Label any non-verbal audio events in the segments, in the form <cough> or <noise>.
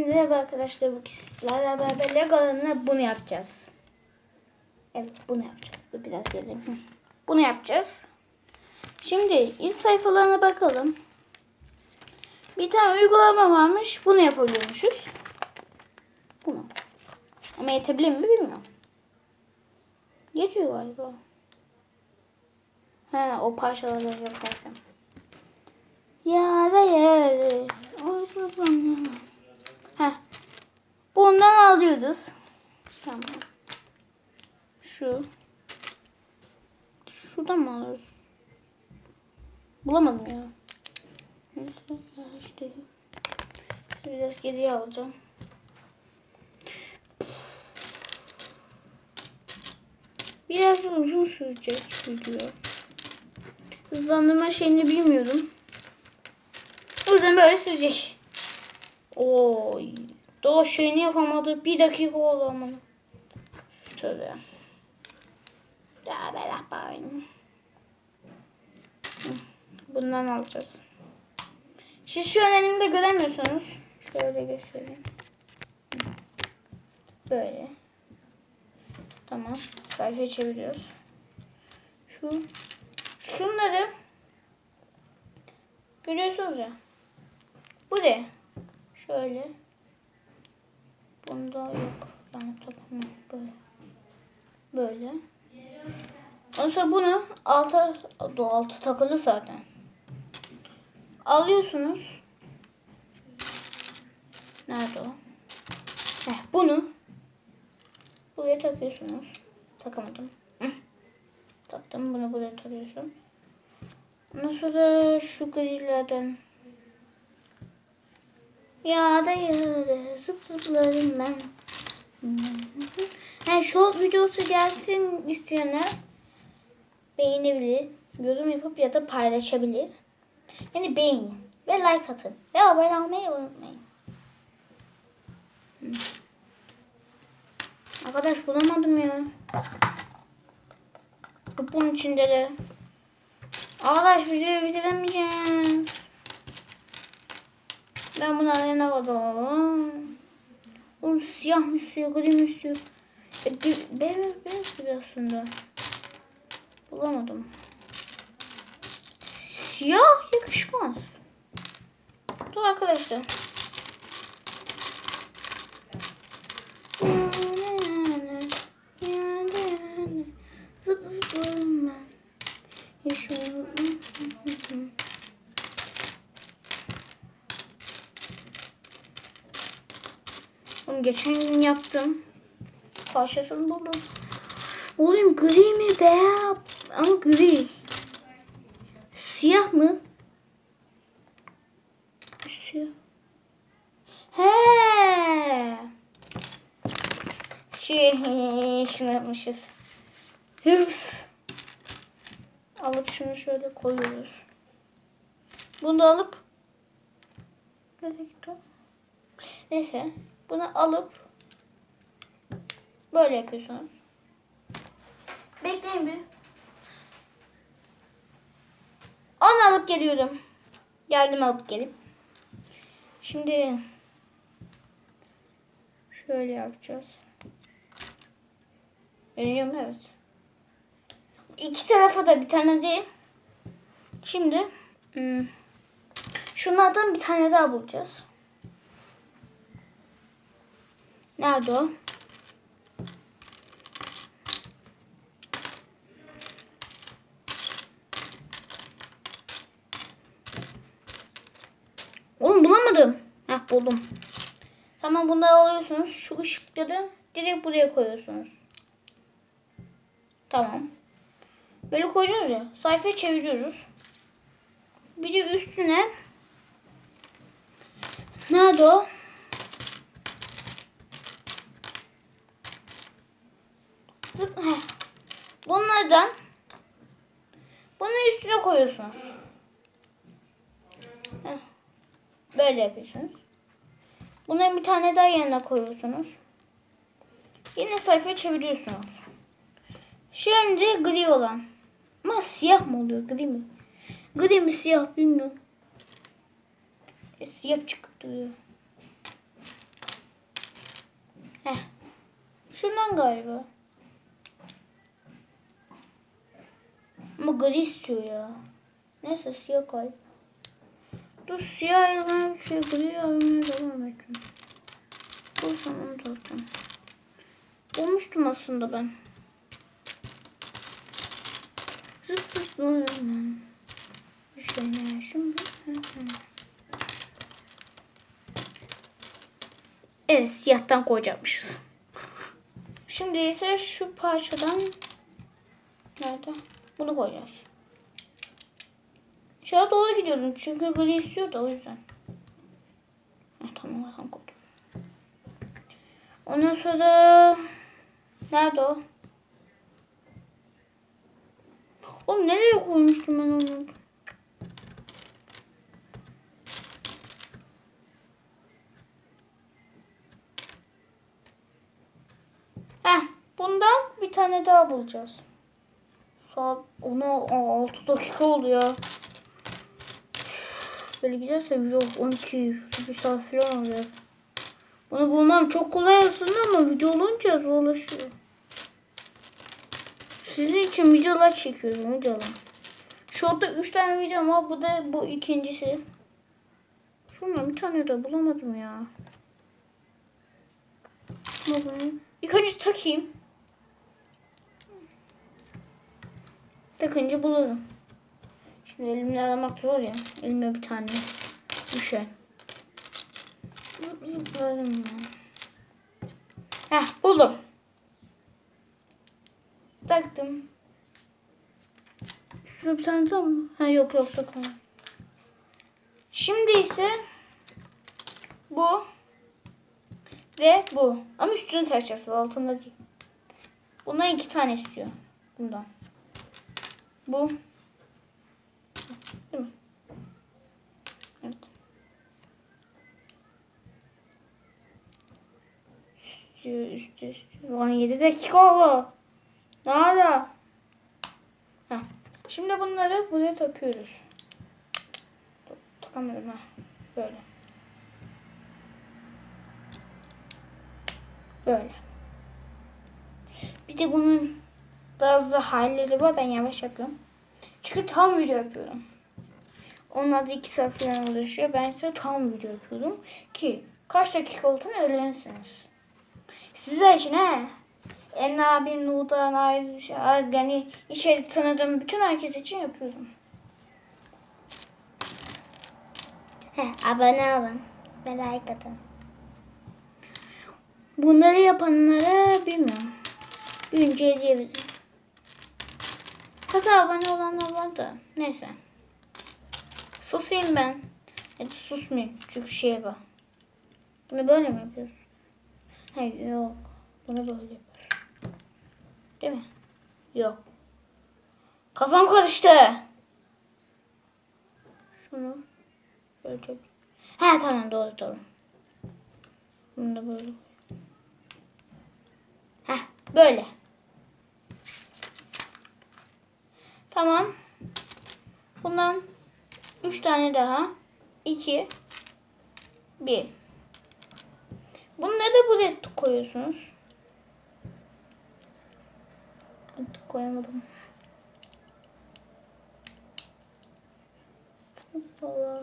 Merhaba arkadaşlar bu sizlerle beraber Legolarımla bunu yapacağız. Evet bunu yapacağız. Dur biraz gelelim. Bunu yapacağız. Şimdi ilk sayfalarına bakalım. Bir tane uygulama varmış. Bunu yapabiliyormuşuz. Bunu. Ama yetebilir mi bilmiyorum. Yetiyor galiba. Ha o parçaları yaparken. Ya da ya. Oy babam ya. Bundan alıyoruz. Tamam. Şu. Şuradan mı alıyoruz? Bulamadım ya. Neyse işte. Biraz geriye alacağım. Biraz uzun sürecek video. Hızlandırma şeyini bilmiyorum. O yüzden böyle sürecek. Oy. Daha şeyini yapamadı. Bir dakika oldu ama. Ben yapayım. Hı, Bundan alacağız. Siz şu an elimde göremiyorsunuz. Şöyle göstereyim. Böyle. Tamam. Sayfayı çeviriyoruz. Şu. Şunları. Görüyorsunuz ya. Bu ne? Şöyle. Bunda yok. Yani takımı böyle. Böyle. Sonra bunu alta, do altı takılı zaten. Alıyorsunuz. Nerede o? Heh, bunu buraya takıyorsunuz. Takamadım. Taktım. Bunu buraya takıyorsun. Ondan sonra şu grilerden ya da ya da zıp zıplarım ben. Yani short videosu gelsin isteyenler beğenebilir, yorum yapıp ya da paylaşabilir. Yani beğenin ve like atın ve abone olmayı unutmayın. Arkadaş bulamadım ya. Bunun içinde de. Arkadaş videoyu bitiremeyeceğim. Ben bunu arayana kadar. Oğlum siyah mı istiyor, gri mi istiyor? E, beyaz beyaz istiyor aslında. Bulamadım. Siyah yakışmaz. Dur arkadaşlar. Zıp zıplarım ben. Yaşıyorum. Oğlum geçen gün yaptım. Parçasını buldum. Oğlum gri mi beyaz? Ama gri. Siyah mı? Siyah. He. Şey, <laughs> şunu yapmışız. Hırs. Alıp şunu şöyle koyuyoruz. Bunu da alıp? Neyse. Bunu alıp böyle yapıyorsunuz. Bekleyin bir. Onu alıp geliyorum. Geldim alıp gelip. Şimdi şöyle yapacağız. Musun? Evet. İki tarafa da bir tane değil. Şimdi hmm, şunlardan bir tane daha bulacağız. Nerede o? Oğlum bulamadım. Heh buldum. Tamam bunları alıyorsunuz. Şu ışıkları direkt buraya koyuyorsunuz. Tamam. Böyle koyacağız ya. Sayfayı çeviriyoruz. Bir de üstüne Nerede o? Heh. Bunlardan bunun üstüne koyuyorsunuz. Heh. Böyle yapıyorsunuz. Bunların bir tane daha yanına koyuyorsunuz. Yine sayfayı çeviriyorsunuz. Şimdi gri olan. Ama siyah mı oluyor gri mi? Gri mi siyah bilmiyorum. E, siyah çıkıp duruyor. Şundan galiba. Ama gri istiyor ya. Neyse siyah koy. Dur siyah elime şey gri almaya devam ettim. Sen onu tuttum. Bulmuştum aslında ben. Zıp zıp böyle. Şöyle şimdi. Evet siyahtan koyacakmışız. Şimdi ise şu parçadan nerede? Bunu koyacağız. Şuraya doğru gidiyorum çünkü gri istiyor da o yüzden. Ha, tamam tamam koydum. Ondan sonra nerede o? Oğlum nereye koymuştum ben onu? Heh, bundan bir tane daha bulacağız. Saat ona 6 dakika oldu ya. Böyle giderse video 12 bir saat falan oluyor. Bunu bulmam çok kolay aslında ama video olunca zorlaşıyor. Sizin için videolar çekiyorum videolar. Şu anda 3 tane videom var. Bu da bu ikincisi. Şundan bir tane de bulamadım ya. Bakayım. İlk önce takayım. Takınca bulurum. Şimdi elimle aramak zor ya. Elime bir tane düşer. Zıp zıpladım ya. Heh buldum. Taktım. Şurada bir tane daha mı? Ha yok yok takmadım. Şimdi ise bu ve bu. Ama üstünü takacağız altında değil. Bundan iki tane istiyor. Bundan. Bu. Değil mi? Evet. İstiyor, istiyor, istiyor. Lan 7 dakika oldu. Ne hala? Heh. Şimdi bunları buraya takıyoruz. Takamadım ha. Böyle. Böyle. Bir de bunun bazı halleri var. Ben yavaş yapıyorum. Çünkü tam video yapıyorum. Onlar da iki saat falan uğraşıyor. Ben ise tam video yapıyorum. Ki kaç dakika olduğunu öğrenirsiniz. Sizler için he. Emre abim, Nudan, Ayrı, yani işe tanıdığım bütün herkes için yapıyorum. He, abone olun. Ve like atın. Bunları yapanlara bilmiyorum. Büyünce hediye veririm. Hatta abone olanlar var da. Neyse. Susayım ben. Ya da susmayayım. Çünkü şeye bak. Bunu böyle mi yapıyoruz? Hayır yok. Bunu böyle yapıyoruz. Değil mi? Yok. Kafam karıştı. Şunu böyle çok. Ha tamam doğru doğru. Bunu da böyle. Heh böyle. Tamam. Bundan üç tane daha. İki. Bir. Bunu ne de buraya koyuyorsunuz? Koyamadım. Hoppala.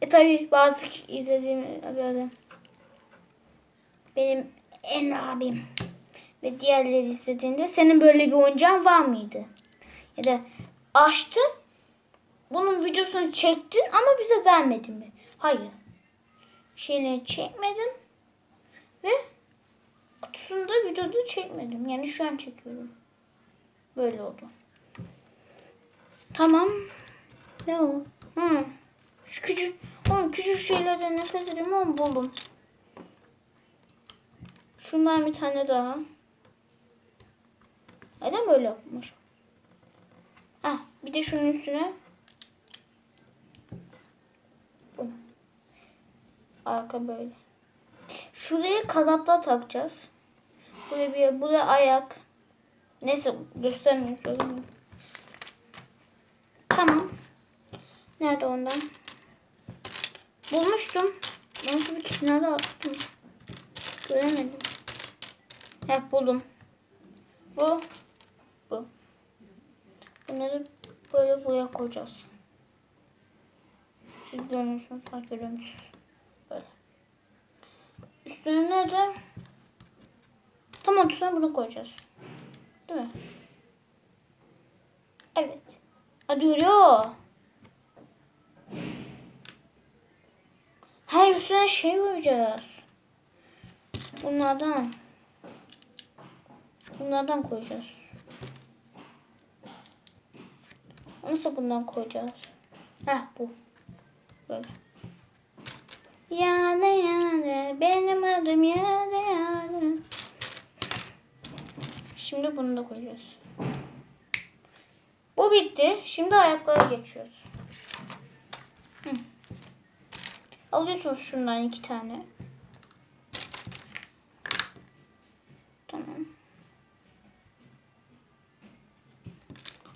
E tabi bazı izlediğim böyle benim en abim ve diğerleri izlediğinde senin böyle bir oyuncağın var mıydı? Ya da açtın bunun videosunu çektin ama bize vermedin mi? Hayır. Şeyini çekmedim ve kutusunda videoda çekmedim. Yani şu an çekiyorum. Böyle oldu. Tamam. Ne o? Hı. Şu küçük, oğlum küçük şeylerden nefret ediyorum ama buldum. Şundan bir tane daha. Neden böyle yapmış? Ha, bir de şunun üstüne. Bu. Arka böyle. Şuraya kanatla takacağız. Buraya bir, buraya ayak. Neyse göstermiyorum. Tamam. Nerede ondan? Bulmuştum. Nasıl bir kenara attım. Göremedim. Heh buldum. Bu. Bu. Bunları böyle buraya koyacağız. Siz görüyorsunuz. Bak görüyor? Böyle. Üstüne de tam ortasına bunu koyacağız. Değil mi? Evet. Hadi duruyor. Hayır üstüne şey koyacağız. Bunlardan. Bunlardan koyacağız. Nasıl bundan koyacağız? Heh bu. Böyle. Yani yani benim adım yani yani. Şimdi bunu da koyacağız. Bu bitti. Şimdi ayaklara geçiyoruz. Hı. Alıyorsunuz şundan iki tane.